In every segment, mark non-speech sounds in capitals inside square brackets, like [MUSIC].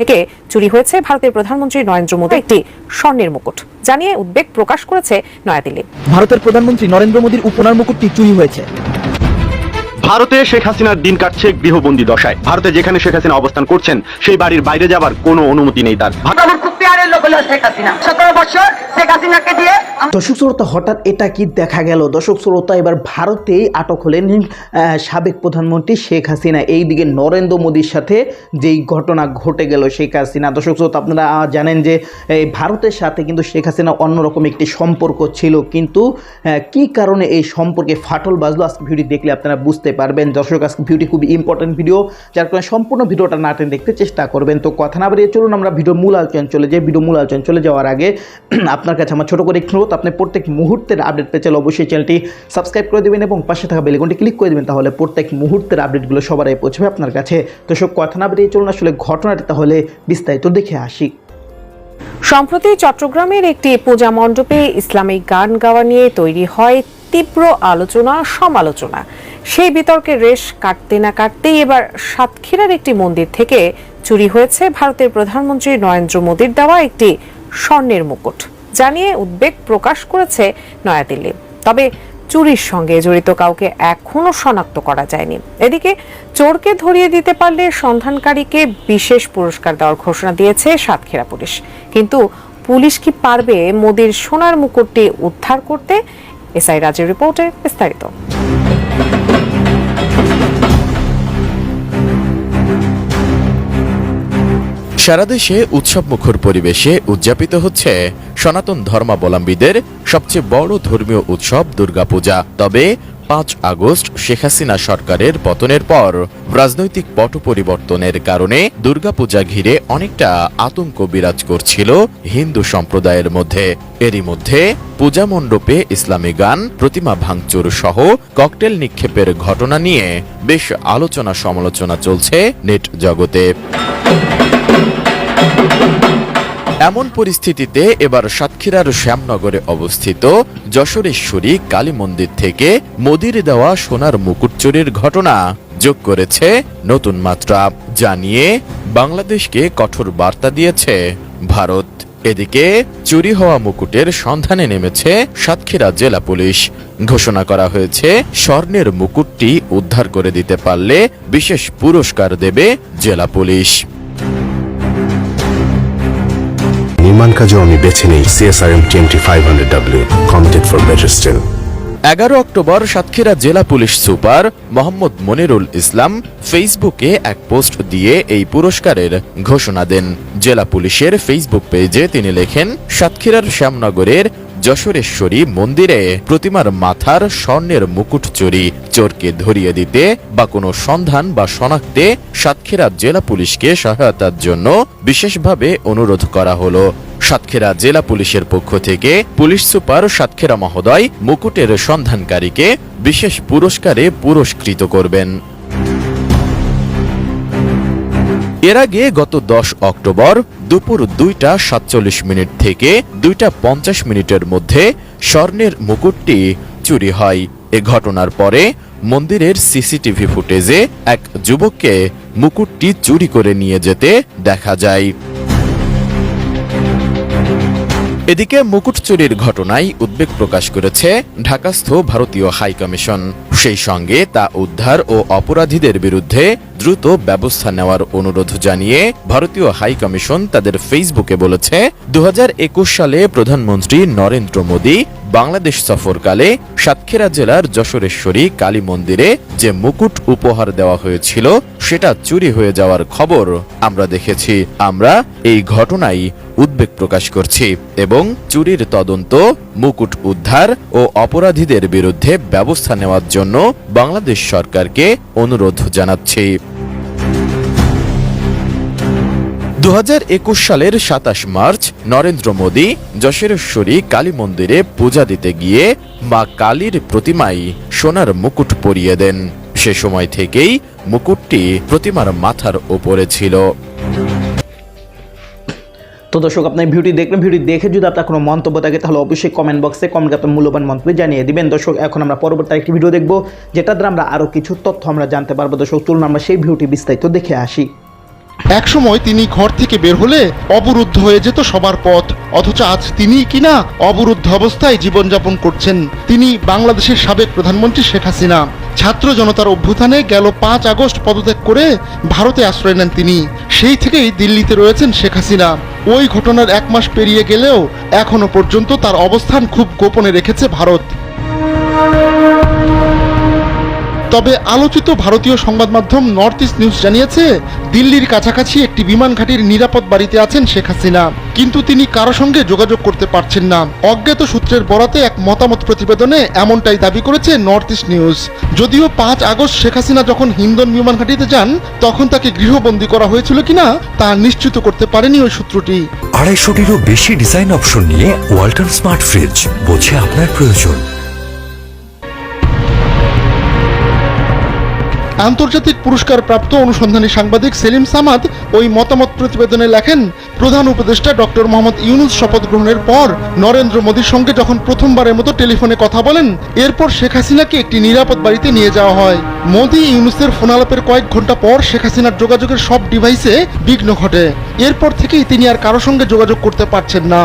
থেকে চুরি হয়েছে ভারতের প্রধানমন্ত্রী নরেন্দ্র মোদী একটি স্বর্ণের মুকুট। জানিয়ে উদ্বেগ প্রকাশ করেছে নয়াদিল্লি। ভারতের প্রধানমন্ত্রী নরেন্দ্র মোদীর উপনার মুকুটটি চুরি হয়েছে। ভারতে শেখ হাসিনার দিন কাটছে গৃহবন্দী দশায়। ভারতে যেখানে শেখ হাসিনা অবস্থান করছেন সেই বাড়ির বাইরে যাবার কোনো অনুমতি নেই তার। আমার খুব পেয়ারের লোক হলো শেখ হাসিনা। সতেরো বছর শেখ হাসিনাকে দিয়ে দর্শক শ্রোতা, হঠাৎ এটা কি দেখা গেল? দর্শক শ্রোতা, এবার ভারতেই আটক হলেন সাবেক প্রধানমন্ত্রী শেখ হাসিনা। এই দিকে নরেন্দ্র মোদীর সাথে যেই ঘটনা ঘটে গেল শেখ হাসিনা। দর্শক শ্রোতা, আপনারা জানেন যে ভারতের সাথে কিন্তু শেখ হাসিনা অন্যরকম একটি সম্পর্ক ছিল। কিন্তু কি কারণে এই সম্পর্কে ফাটল বাজলো আজকে ভিডিও দেখলে আপনারা বুঝতে পারবেন। দর্শক, আজকে ভিডিওটি খুবই ইম্পর্টেন্ট ভিডিও যার কারণে সম্পূর্ণ ভিডিওটা না টেনে দেখতে চেষ্টা করবেন। তো কথা না বাড়িয়ে চলুন, আমরা ভিডিও মূল আলোচনা চলে যাই। ভিডিও মূল আলোচনা চলে যাওয়ার আগে, [CLEARS THROAT] আপনার কাছে আমার ছোটো করে একটু অনুরোধ, আপনি প্রত্যেক মুহূর্তের আপডেট পেয়ে চাইলে অবশ্যই চ্যানেলটি সাবস্ক্রাইব করে দেবেন এবং পাশে থাকা বেলিকনটি ক্লিক করে দেবেন, তাহলে প্রত্যেক মুহূর্তের আপডেটগুলো সবার আগে পৌঁছবে আপনার কাছে। তো সব কথা না বেরিয়ে চলুন আসলে ঘটনাটি তাহলে বিস্তারিত দেখে আসি। সম্প্রতি চট্টগ্রামের একটি পূজা মণ্ডপে ইসলামিক গান গাওয়া নিয়ে তৈরি হয় তীব্র আলোচনা, সমালোচনা। সেই বিতর্কের রেশ কাটতে না কাটতেই এবার সাতক্ষীরার একটি মন্দির থেকে চুরি হয়েছে ভারতের প্রধানমন্ত্রী নরেন্দ্র মোদীর দেওয়া একটি স্বর্ণের মুকুট। জানিয়ে উদ্বেগ প্রকাশ করেছে নয়াদিল্লি। তবে চুরির সঙ্গে জড়িত কাউকে এখনও শনাক্ত করা যায়নি। এদিকে চোরকে ধরিয়ে দিতে পারলে সন্ধানকারীকে বিশেষ পুরস্কার দেওয়ার ঘোষণা দিয়েছে সাতক্ষীরা পুলিশ। কিন্তু পুলিশ কি পারবে মোদির সোনার মুকুটটি উদ্ধার করতে? এসআই রাজের রিপোর্টে বিস্তারিত। সারা দেশে উৎসবমুখর পরিবেশে উদযাপিত হচ্ছে সনাতন ধর্মাবলম্বীদের সবচেয়ে বড় ধর্মীয় উৎসব দুর্গাপূজা। তবে পাঁচ আগস্ট শেখ হাসিনা সরকারের পতনের পর রাজনৈতিক পট পরিবর্তনের কারণে দুর্গাপূজা ঘিরে অনেকটা আতঙ্ক বিরাজ করছিল হিন্দু সম্প্রদায়ের মধ্যে। এরই মধ্যে পূজা মণ্ডপে ইসলামী গান, প্রতিমা ভাঙচুর সহ ককটেল নিক্ষেপের ঘটনা নিয়ে বেশ আলোচনা সমালোচনা চলছে নেট জগতে। এমন পরিস্থিতিতে এবার সাতক্ষীরার শ্যামনগরে অবস্থিত যশোরেশ্বরী কালী মন্দির থেকে মোদির দেওয়া সোনার মুকুট চুরির ঘটনা যোগ করেছে নতুন মাত্রা, জানিয়ে বাংলাদেশকে কঠোর বার্তা দিয়েছে ভারত। এদিকে চুরি হওয়া মুকুটের সন্ধানে নেমেছে সাতক্ষীরা জেলা পুলিশ। ঘোষণা করা হয়েছে, স্বর্ণের মুকুটটি উদ্ধার করে দিতে পারলে বিশেষ পুরস্কার দেবে জেলা পুলিশ। নির্মাণ কাজেও আমি বেছে নেই। CSRM TMT five hundred W committed for better steel এগারো অক্টোবর সাতক্ষীরা জেলা পুলিশ সুপার মোহাম্মদ মনিরুল ইসলাম ফেসবুকে এক পোস্ট দিয়ে এই পুরস্কারের ঘোষণা দেন। জেলা পুলিশের ফেসবুক পেজে তিনি লেখেন, সাতক্ষীরার শ্যামনগরের যশোরেশ্বরী মন্দিরে প্রতিমার মাথার স্বর্ণের মুকুট চুরি, চোরকে ধরিয়ে দিতে বা কোনো সন্ধান বা শনাক্তে সাতক্ষীরা জেলা পুলিশকে সহায়তার জন্য বিশেষভাবে অনুরোধ করা হলো। সাতক্ষীরা জেলা পুলিশের পক্ষ থেকে পুলিশ সুপার সাতক্ষীরা মহোদয় মুকুটের সন্ধানকারীকে বিশেষ পুরস্কারে পুরস্কৃত করবেন। এর আগে গত দশ অক্টোবর দুপুর দুইটা সাতচল্লিশ মিনিট থেকে দুইটা পঞ্চাশ মিনিটের মধ্যে স্বর্ণের মুকুটটি চুরি হয়। এ ঘটনার পরে মন্দিরের সিসিটিভি ফুটেজে এক যুবককে মুকুটটি চুরি করে নিয়ে যেতে দেখা যায়। এদিকে মুকুট চুরির ঘটনায় উদ্বেগ প্রকাশ করেছে ঢাকাস্থ ভারতীয় হাই কমিশন। সেই সঙ্গে তা উদ্ধার ও অপরাধীদের বিরুদ্ধে দ্রুত ব্যবস্থা নেওয়ার অনুরোধ জানিয়ে ভারতীয় হাই কমিশন তাদের ফেসবুকে বলেছে দু হাজার একুশ সালে প্রধানমন্ত্রী নরেন্দ্র মোদী বাংলাদেশ সফরকালে সাতক্ষীরা জেলার যশোরেশ্বরী কালী মন্দিরে যে মুকুট উপহার দেওয়া হয়েছিল, সেটা চুরি হয়ে যাওয়ার খবর আমরা দেখেছি। আমরা এই ঘটনায় উদ্বেগ প্রকাশ করছি এবং চুরির তদন্ত, মুকুট উদ্ধার ও অপরাধীদের বিরুদ্ধে ব্যবস্থা নেওয়ার জন্য বাংলাদেশ সরকারকে অনুরোধ জানাচ্ছি। দু হাজার একুশ সালের সাতাশ মার্চ, নরেন্দ্র মোদী যশোরেশ্বরী কালী মন্দিরে পূজা দিতে গিয়ে মা কালীর প্রতিমায় সোনার মুকুট পরিয়ে দেন। সে সময় থেকেই মুকুটটি প্রতিমার মাথার ওপরে ছিল। তো দর্শক, আপনার ভিডিও দেখবেন ভিডিও দেখে যদি আপনার কোনো মন্তব্য থাকে, তাহলে অবশ্যই কমেন্ট বক্সে কমেন্ট আপনার মূল্যবান মন্তব্য জানিয়ে দিবেন। দর্শক, এখন আমরা পরবর্তী একটি ভিডিও দেখব যেটা দ্বারা আমরা আরও কিছু তথ্য আমরা জানতে পারব। দর্শক, চলুন আমরা সেই ভিডিওটি বিস্তারিত দেখে আসি। একসময় তিনি ঘর থেকে বের হলে অবরুদ্ধ হয়ে যেত সবার পথ, অথচ আজ তিনি কিনা অবরুদ্ধ অবস্থায় জীবনযাপন করছেন। তিনি বাংলাদেশের সাবেক প্রধানমন্ত্রী শেখ হাসিনা। ছাত্র জনতার অভ্যুত্থানে গেল পাঁচ আগস্ট পদত্যাগ করে ভারতে আশ্রয় নেন তিনি। সেই থেকেই দিল্লিতে রয়েছেন শেখ হাসিনা। ওই ঘটনার এক মাস পেরিয়ে গেলেও এখনও পর্যন্ত তার অবস্থান খুব গোপনে রেখেছে ভারত। তবে আলোচিত ভারতীয় সংবাদ মাধ্যম নর্থ ইস্ট নিউজ জানিয়েছে, দিল্লির কাছাকাছি একটি বিমান ঘাঁটির নিরাপদ বাড়িতে আছেন শেখ হাসিনা। কিন্তু তিনি কারও সঙ্গে যোগাযোগ করতে পারছেন না। অজ্ঞাত সূত্রের বরাতে এক মতামত প্রতিবেদনে এমনটাই দাবি করেছে নর্থ ইস্ট নিউজ। যদিও পাঁচ আগস্ট শেখ হাসিনা যখন হিন্দন বিমান ঘাঁটিতে যান, তখন তাকে গৃহবন্দী করা হয়েছিল কিনা, তা নিশ্চিত করতে পারেনি ওই সূত্রটি। আড়াইশোটিরও বেশি ডিজাইন অপশন নিয়ে ওয়াল্টন স্মার্ট ফ্রিজ বোঝে আপনার প্রয়োজন। আন্তর্জাতিক পুরস্কার প্রাপ্ত অনুসন্ধানী সাংবাদিক সেলিম সামাদ ওই মতামত প্রতিবেদনে লেখেন, প্রধান উপদেষ্টা ডক্টর মোহাম্মদ ইউনুস শপথ গ্রহণের পর নরেন্দ্র মোদীর সঙ্গে যখন প্রথমবারের মতো টেলিফোনে কথা বলেন, এরপর শেখ হাসিনাকে একটি নিরাপদ বাড়িতে নিয়ে যাওয়া হয়। মোদী ইউনুসের ফোনালাপের কয়েক ঘণ্টা পর শেখ হাসিনার যোগাযোগের সব ডিভাইসে বিঘ্ন ঘটে। এরপর থেকেই তিনি আর কারও সঙ্গে যোগাযোগ করতে পারছেন না।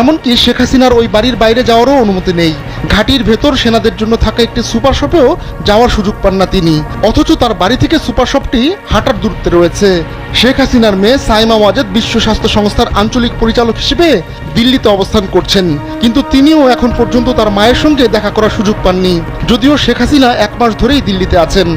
এমনকি শেখ হাসিনার ওই বাড়ির বাইরে যাওয়ারও অনুমতি নেই। ঘাটির ভেতর সেনাদের জন্য থাকা একটি সুপার শপেও যাওয়ার সুযোগ পান না তিনি। অথচ তার বাড়ি থেকে সুপার শপটি হাঁটার দূরত্বে রয়েছে। শেখ হাসিনার মেয়ে সাইমা ওয়াজেদ বিশ্ব স্বাস্থ্য সংস্থার আঞ্চলিক পরিচালক হিসেবে দিল্লিতে অবস্থান করছেন। কিন্তু তিনিও এখন পর্যন্ত তার মায়ের সঙ্গে দেখা করার সুযোগ পাননি। যদিও শেখ হাসিনা এক মাস ধরেই দিল্লিতে আছেন।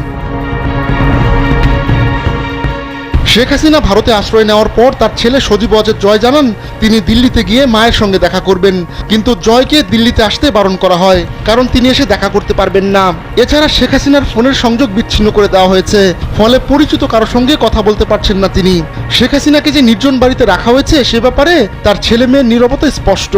শেখ হাসিনা ভারতে আশ্রয় নেওয়ার পর তার ছেলে সজীব ওয়াজেদ জয় জানান, তিনি দিল্লিতে গিয়ে মায়ের সঙ্গে দেখা করবেন। কিন্তু জয়কে দিল্লিতে আসতে বারণ করা হয়, কারণ তিনি এসে দেখা করতে পারবেন না। এছাড়া শেখ হাসিনার ফোনের সংযোগ বিচ্ছিন্ন করে দেওয়া হয়েছে, ফলে পরিচিত কারোর সঙ্গে কথা বলতে পারছেন না তিনি। শেখ হাসিনাকে যে নির্জন বাড়িতে রাখা হয়েছে, সে ব্যাপারে তার ছেলে মেয়ের নিরবতা স্পষ্ট।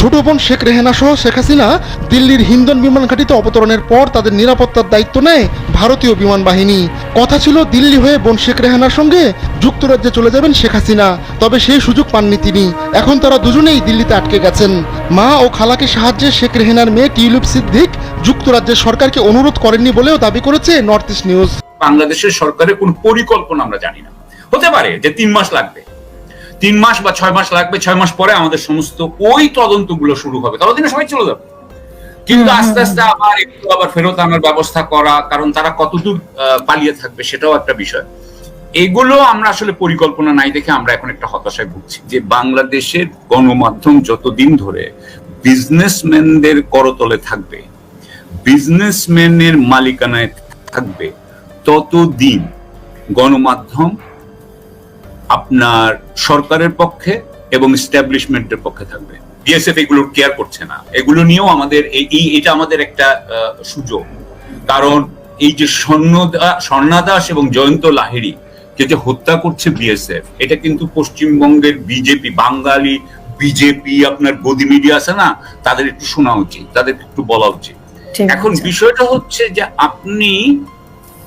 ছোট বোন শেখ রেহানা সহ শেখ হাসিনা দিল্লির হিন্দন বিমান ঘাঁটিতে অবতরণের পর তাদের নিরাপত্তার দায়িত্ব নেয় ভারতীয় বিমান বাহিনী। কথা ছিল দিল্লি হয়ে বোন শেখ রেহানার সঙ্গে যুক্তরাজ্যে চলে যাবেন শেখ হাসিনা, তবে সেই সুযোগ পাননি তিনি। এখন তারা দুজনেই দিল্লিতে আটকে গেছেন। মা ও খালাকে সাহায্যে শেখ রেহানার মেয়ে টিউলিপ সিদ্দিক যুক্তরাজ্যের সরকারকে অনুরোধ করেননি বলেও দাবি করেছে নর্থ ইস্ট নিউজ। বাংলাদেশের সরকারের কোন পরিকল্পনা আমরা জানি না। হতে পারে যে তিন মাস লাগবে। তিন মাস বা ছয় মাস লাগবে ছয় মাস পরে আমাদের সমস্ত ওই তদন্তগুলো শুরু হবে। ততদিনে সবাই চলে যাবে। কিন্তু আস্তে আস্তে আবার একটু আবার ফেরত আনার ব্যবস্থা করা কারণ তারা কতদূর পালিয়ে থাকবে সেটাও একটা বিষয়। এগুলো আমরা আসলে পরিকল্পনা নাই দেখে আমরা এখন একটা হতাশায় ভুগছি যে বাংলাদেশের গণমাধ্যম যতদিন ধরে বিজনেসম্যানদের করতলে থাকবে বিজনেসম্যানের মালিকানায় থাকবে ততদিন গণমাধ্যম আপনার সরকারের পক্ষে এবং স্ট্যাবলিশমেন্টের পক্ষে থাকবে। বিএসএফ এগুলো কেয়ার করছে না। এগুলো নিয়েও আমাদের এই- এটা আমাদের একটা সুযোগ। কারণ এই যে স্বর্ণদা স্বর্ণা দাস এবং জয়ন্ত লাহিড়ি কে যে হত্যা করছে বিএসএফ এটা কিন্তু পশ্চিমবঙ্গের বিজেপি বাঙালি বিজেপি আপনার গদি মিডিয়া আছে না তাদের একটু শোনা উচিত তাদের একটু বলা উচিত। এখন বিষয়টা হচ্ছে যে আপনি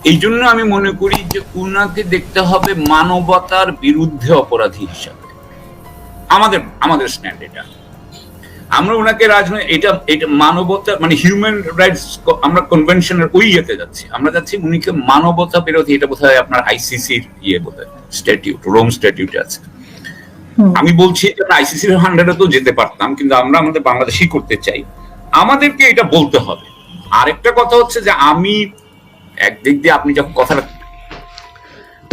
এই জন্য আমি মনে করি যে উনাকে দেখতে হবে মানবতার বিরুদ্ধে অপরাধী হিসাবে। আমাদের আমাদের স্ট্যান্ড এটা। আমরা ওনাকে রাজনৈতিক এটা এটা মানবতা মানে হিউম্যান রাইটস আমরা কনভেনশনের ওই ইয়েতে যাচ্ছি। আমরা যাচ্ছি উনিকে মানবতা বিরোধী এটা বোধহয় আপনার আইসিসির ইয়ে বোধহয় স্ট্যাটিউট রোম স্ট্যাটিউটে আছে। আমি বলছি আইসিসির হান্ড্রেডে তো যেতে পারতাম কিন্তু আমরা আমাদের বাংলাদেশই করতে চাই। আমাদেরকে এটা বলতে হবে। আরেকটা কথা হচ্ছে যে আমি একদিক দিয়ে আপনি যখন কথাটা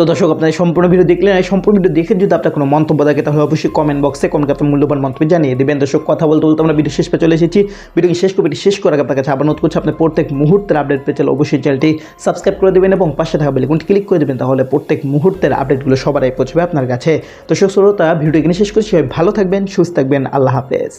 তো দর্শক, আপনার সম্পূর্ণ ভিডিও দেখলেন। এই সম্পূর্ণ ভিডিও দেখে যদি আপনার কোনো মন্তব্য থাকে, তাহলে অবশ্যই কমেন্ট বক্সে কমেন্ট আপনার মূল্যবান মন্তব্য জানিয়ে দেবেন। দর্শক, কথা বলতে বলতে আমরা ভিডিও শেষ পে চলে এসেছি। ভিডিওকে শেষ করে শেষ করার আগে আপনার কাছে আবার নোট করছি আপনি প্রত্যেক মুহূর্তের আপডেট পেয়ে চলে অবশ্যই চ্যানেলটি সাবস্ক্রাইব করে দেবেন এবং পাশে থাকা বেলিকনটি ক্লিক করে দেবেন, তাহলে প্রত্যেক মুহূর্তের আপডেটগুলো সবার আগে পৌঁছবে আপনার কাছে। দর্শক, শ্রোতা ভিডিও এখানে শেষ করছি। ভালো থাকবেন, সুস্থ থাকবেন। আল্লাহ হাফেজ।